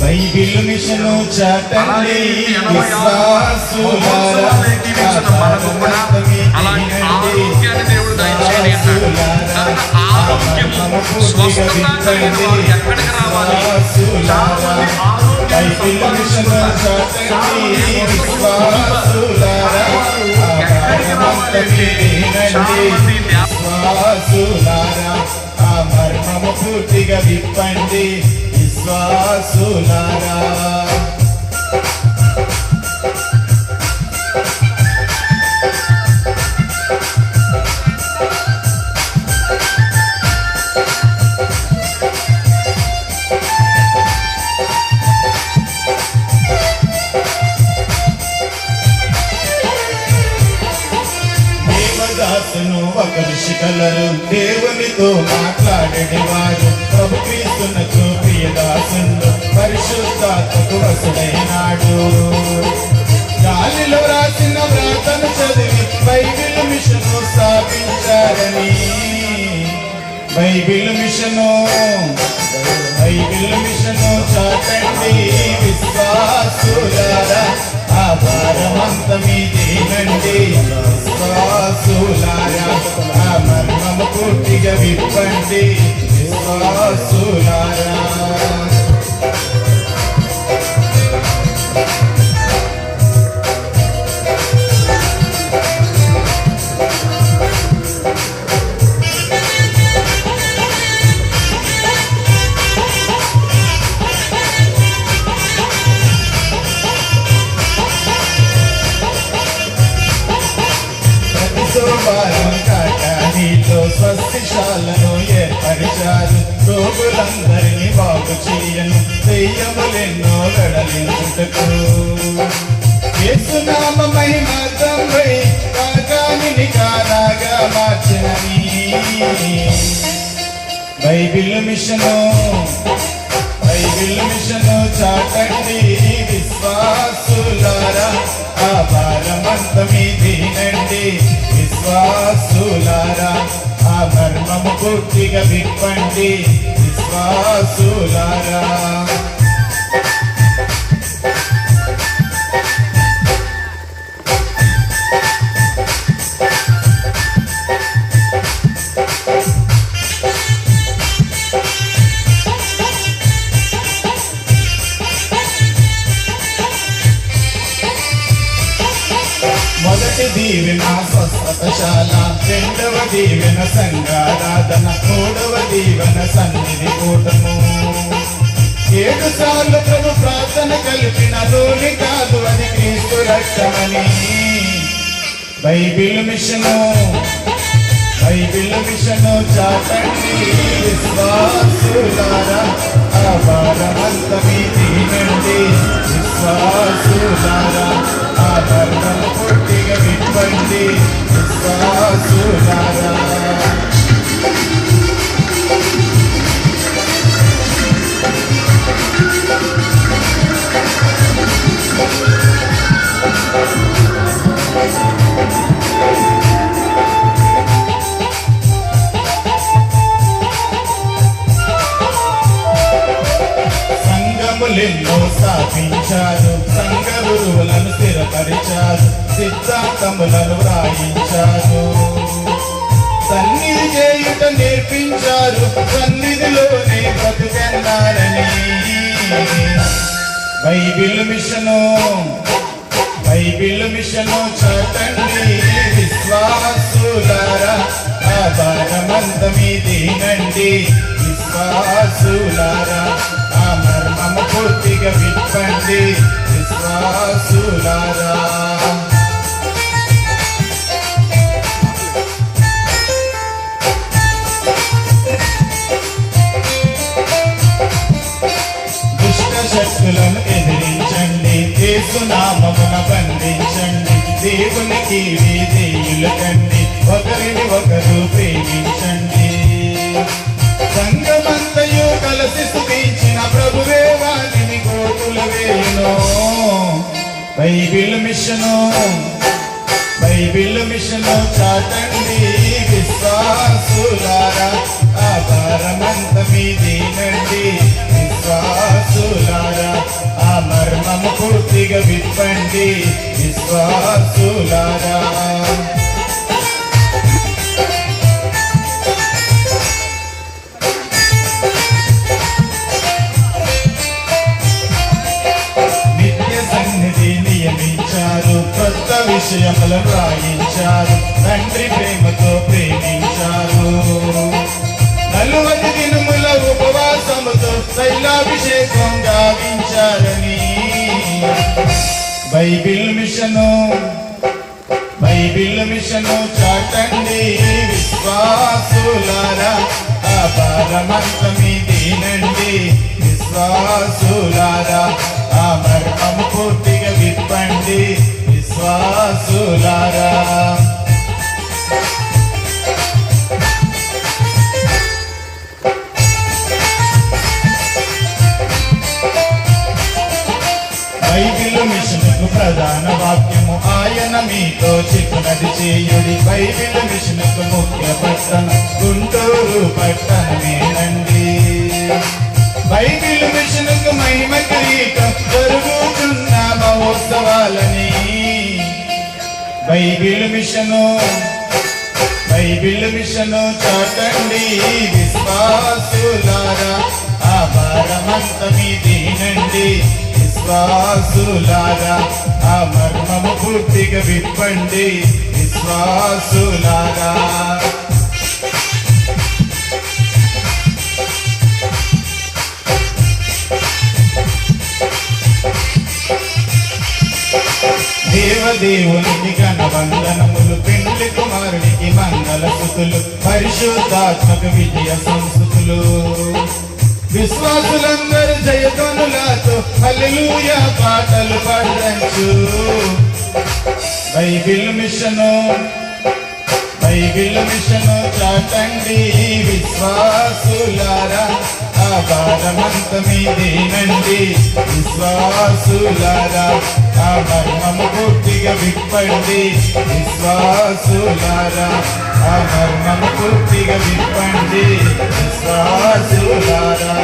Bible mission చాటండి. విశ్వాసులారా మనకు కూడా అలాంటి ఆరోగ్యాన్ని దేవుడు దయచేయండి అన్నాడు కనుక ఆరోగ్యము స్వస్థత కలిగిన వారు ఎక్కడికి రావాలి. చాలా మంది ఆరోగ్యాన్ని ఎక్కడికి రావాలంటే చాలా మంది ధ్యానం విశ్వాసులారా ఆ మర్మము పూర్తిగా విప్పండి. విశ్వాసులారా దేవదాసును ఒక ఋషి దేవునితో మాట్లాడేవారు. ప్రభు క్రీస్తున దాసుడు పరిశుద్ధాత్మకు వసుడైనాడు గాలిలో రాసిన వ్రాతను చదివి బైబిల్ మిషను స్థాపించారని. బైబిల్ మిషను బైబిల్ మిషను చాటండి విశ్వాసులారా. స్వస్తిశాలను ఏర్పరిచారు. రోగులందరినీ బాగు చేయను. దెయ్యములెన్నో వెడలించుటకు. యేసునామ మహిమార్థంపై కాకానిని కారాగా మార్చినని బైబిల్ మిషను బైబిల్ మిషను చాటండి విశ్వాసులారా. ఆ భారమంత తినండి విశ్వాసులారా. అధర్మము మర్మము పూర్తిగా విప్పండి. విశ్వాసులారా. దీవెన స్వస్థతశాల రెండవ దీవెన సంగారాధన మూడవ దీవెన సన్నిధి కూటము ఏడు సార్లు ప్రభు ప్రార్థన కలిపిన ధోని కాదు అని క్రీస్తు రక్తమని బైబిల్ మిషను బైబిల్ మిషను చాటండి విశ్వాసులారా ఆ భారమంత మీది నుండి విశ్వాసులారా ఆ ధర్మము పూర్తిగా విప్పండి సంఘములెన్నో స్థాపించారు సంఘ గురువులను స్థిరపరిచారు సిద్ధాంతములను వ్రాయించారు సన్నిధి చేయుట నేర్పించారు. సన్నిధిలోనే బతుకెన్నారని బైబిల్ మిషను బైబిల్ మిషను చదండి విశ్వాసులారా ఆ భారమంత మీదేనండి విశ్వాసులారా ఆ మర్మము పూర్తిగా విప్పండి. విశ్వాసులారా. నామమున బంధించండి. దేవునికి విధేయులు కండి. ఒకరిని ఒకరు ప్రేమించండి. సంగమంతయు కలిసి స్థుతించిన ప్రభువే వారిని కోతుల వేయను బైబిల్ మిషను బైబిల్ మిషను చాటండి. విశ్వాసులారా ఆధారమంత భారమంత మీదేనండి. విశ్వాసులారా. పూర్తిగా విప్పండి. విశ్వాసులారా. నిత్య సన్నిధి నియమించారు. కొత్త విషయములను రాయించారు. తండ్రి ప్రేమతో ప్రేమించారు. అభిషేకం గావించాలని బైబిల్ మిషను బైబిల్ మిషను చాటండి విశ్వాసులారా. ఆ తినండి విశ్వాసులారా. ఆ మర్మము పూర్తిగా విప్పండి విశ్వాసులారా. ప్రధాన వాక్యము ఆయన మీతో చెప్పినది చేయుడి బైబిల్ మిషన్కు ముఖ్య పట్టణం గుంటూరు పట్టణమేనండి బైబిల్ మిషన్కు మహిమ కిరీటం జరుగుతున్న మహోత్సవాలని. బైబిల్ మిషను బైబిల్ మిషను చాటండి విశ్వాసులారా ఆ భారమంత మీదేనండి విశ్వాసులారా ఆ మర్మము పూర్తిగా విప్పండి. విశ్వాసులారా. దేవదేవునికి గణవందనములు పెండ్లి కుమారునికి మంగళ సుతులు పరిశుద్ధాత్మక విజయ సంస్కృతులు విశ్వాసులందరూ జయతనులతో హల్లెలూయా పాటలు పాడచ్చు బైబిల్ మిషను బైబిల్ మిషను చాటండి విశ్వాసులారా. ఆ భారమంత మీదేనండి విశ్వాసులారా. ఆ మర్మము పూర్తిగా విప్పండి విశ్వాసులారా. ఆ మర్మము పూర్తిగా విప్పండి విశ్వాసులారా.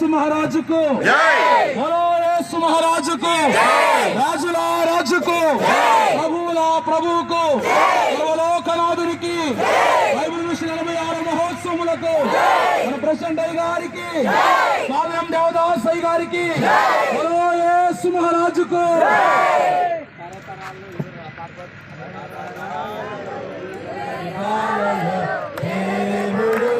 యేసు మహారాజుకు. మరో యేసు మహారాజుకు. రాజుల రాజుకు. ప్రభువుల ప్రభువుకు. సర్వలోకనాథునికి. బైబిల్ నుంచి నలభై ఆరు మహోత్సవములకు. మన ప్రెసిడెంట్ గారికి. స్వామి దేవదాస్ అయ్య గారికి. మరో మహారాజుకు. దేవుడు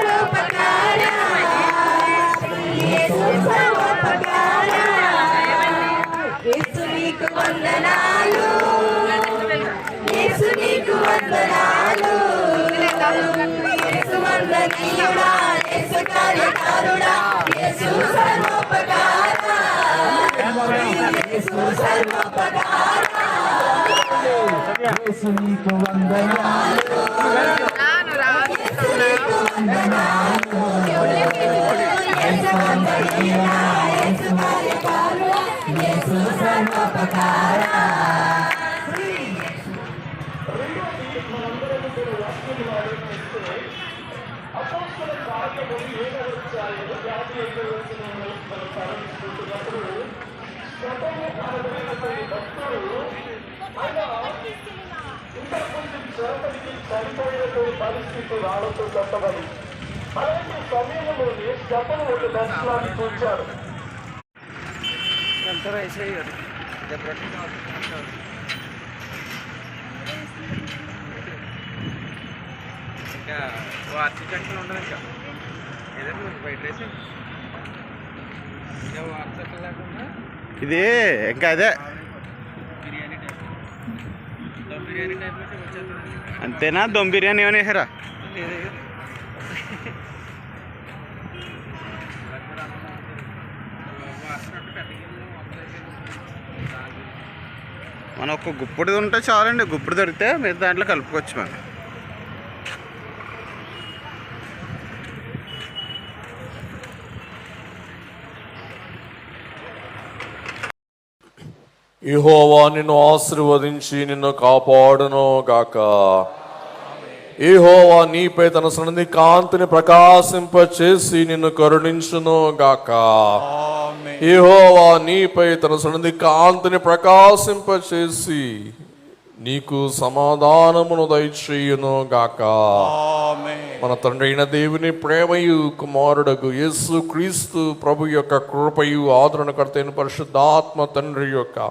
యేసు సర్వోపకార యేసు నీకు వందనాలు యేసు నీకు వందనాలు యేసు వందనీయుడా యేసు కార్యకారుడా యేసు సర్వోపకార ఇంకా. వార్షిక జంక్షన్ ఉండదు ఇంకా ఏదైనా బయట అయితే ఇంకా వార్షిక లేకుండా ఇది ఇంకా అదే. అంతేనా? దమ్ బిర్యానీ ఏమైనా వేసారా లేదు మనం ఒక గుప్పుడు ఉంటే చాలండి. గుప్పుడు దొరికితే మీరు దాంట్లో కలుపుకోవచ్చు మనం. యెహోవా నిన్ను ఆశీర్వదించి నిన్ను కాపాడును గాక. యెహోవా నీపై తన సన్నిధి కాంతిని ప్రకాశింప చేసి నిన్ను కరుణించును గాక. యెహోవా నీపై తన సన్నిధి కాంతిని ప్రకాశింప చేసి నీకు సమాధానమును దయచేయును గాక. మన తండ్రి అయిన దేవుని ప్రేమయు కుమారుడకు యేసు క్రీస్తు ప్రభు యొక్క కృపయు ఆదరణకర్తైన పరిశుద్ధాత్మ తండ్రి యొక్క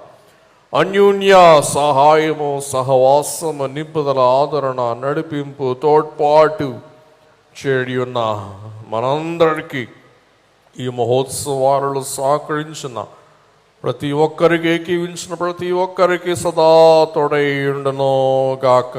అన్యోన్య సహాయము సహవాసము నింపుదల ఆదరణ నడిపింపు తోడ్పాటు చేడి ఉన్న మనందరికీ ఈ మహోత్సవాలలో సహకరించిన ప్రతి ఒక్కరికి ఏకీవించిన ప్రతి ఒక్కరికి సదా తొడై గాక.